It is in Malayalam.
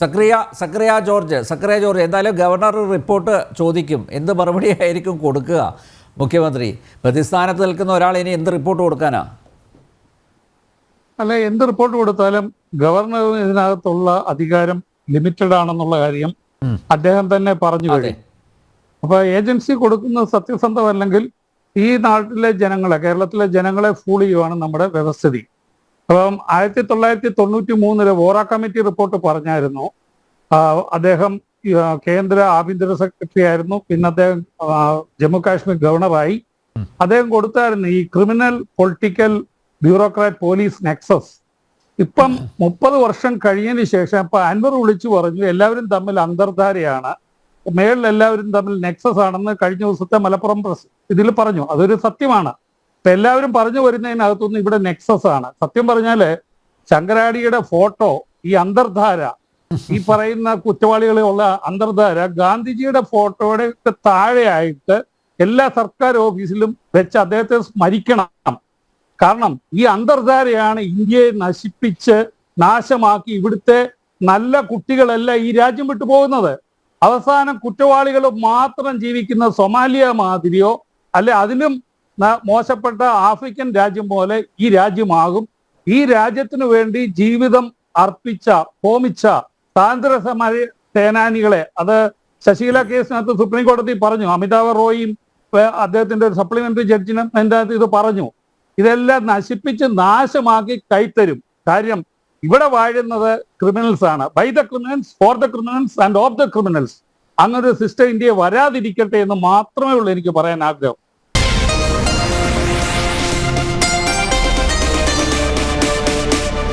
സക്രിയ സക്രിയ ജോർജ് സക്രിയ ജോർജ് എന്തായാലും ഗവർണർ റിപ്പോർട്ട് ചോദിക്കും. എന്ത് മറുപടി ആയിരിക്കും കൊടുക്കുക? മുഖ്യമന്ത്രി പ്രതിസ്ഥാനത്ത് നിൽക്കുന്ന ഒരാൾ ഇനി എന്ത് റിപ്പോർട്ട് കൊടുക്കാനാ? അല്ല എന്ത് റിപ്പോർട്ട് കൊടുത്താലും ഗവർണർ ഇതിനകത്തുള്ള അധികാരം ലിമിറ്റഡ് ആണെന്നുള്ള കാര്യം അദ്ദേഹം തന്നെ പറഞ്ഞു കഴിഞ്ഞു. അപ്പൊ ഏജൻസി കൊടുക്കുന്നത് സത്യസന്ധമല്ലെങ്കിൽ ഈ നാട്ടിലെ ജനങ്ങളെ കേരളത്തിലെ ജനങ്ങളെ ഫൂൾ ചെയ്യുവാണ് നമ്മുടെ വ്യവസ്ഥിതി. അപ്പം ആയിരത്തി തൊള്ളായിരത്തി തൊണ്ണൂറ്റി മൂന്നിൽ വോറ കമ്മിറ്റി റിപ്പോർട്ട് പറഞ്ഞായിരുന്നു. അദ്ദേഹം കേന്ദ്ര ആഭ്യന്തര സെക്രട്ടറി ആയിരുന്നു പിന്നെ അദ്ദേഹം ജമ്മു കാശ്മീർ ഗവർണറായി. അദ്ദേഹം കൊടുത്തായിരുന്നു ഈ criminal political bureaucrat police nexus. ഇപ്പം മുപ്പത് വർഷം കഴിഞ്ഞതിന് ശേഷം ഇപ്പൊ അൻവർ വിളിച്ചു പറഞ്ഞു എല്ലാവരും തമ്മിൽ അന്തർധാരയാണ്. മേളിൽ എല്ലാവരും തമ്മിൽ നെക്സസ് ആണെന്ന് കഴിഞ്ഞ ദിവസത്തെ മലപ്പുറം പ്രസ് ഇതിൽ പറഞ്ഞു. അതൊരു സത്യമാണ്. ഇപ്പൊ എല്ലാവരും പറഞ്ഞു വരുന്നതിനകത്തുനിന്ന് ഇവിടെ നെക്സസ് ആണ്. സത്യം പറഞ്ഞാൽ ശങ്കരാടിയുടെ ഫോട്ടോ ഈ അന്തർധാര ഈ പറയുന്ന കുറ്റവാളികളുള്ള അന്തർധാര ഗാന്ധിജിയുടെ ഫോട്ടോയുടെ താഴെയായിട്ട് എല്ലാ സർക്കാർ ഓഫീസിലും വെച്ച് അദ്ദേഹത്തെ സ്മരിക്കണം. കാരണം ഈ അന്തർധാരയാണ് ഇന്ത്യയെ നശിപ്പിച്ച് നാശമാക്കി ഇവിടുത്തെ നല്ല കുട്ടികളെല്ലാം ഈ രാജ്യം വിട്ടു പോകുന്നത്. അവസാനം കുറ്റവാളികൾ മാത്രം ജീവിക്കുന്ന സൊമാലിയ മാതിരിയോ അല്ലെ അതിലും മോശപ്പെട്ട ആഫ്രിക്കൻ രാജ്യം പോലെ ഈ രാജ്യമാകും. ഈ രാജ്യത്തിനു വേണ്ടി ജീവിതം അർപ്പിച്ച ഹോമിച്ച സ്വാതന്ത്ര്യ സമര സേനാനികളെ അത് ശശീല കേസിനകത്ത് സുപ്രീം കോടതി പറഞ്ഞു. അമിതാഭ് റോയും അദ്ദേഹത്തിന്റെ ഒരു സപ്ലിമെന്ററി ജഡ്ജിനും അകത്ത് ഇത് പറഞ്ഞു. ഇതെല്ലാം നശിപ്പിച്ച് നാശമാക്കി കൈത്തരും. കാര്യം ഇവിടെ വാഴുന്നത് ക്രിമിനൽസ് ആണ്. By the criminals for the criminals and of the criminals അങ്ങനെ ഒരു സിസ്റ്റം ഇന്ത്യയെ വരാതിരിക്കട്ടെ എന്ന് മാത്രമേ ഉള്ളൂ എനിക്ക് പറയാൻ ആഗ്രഹം.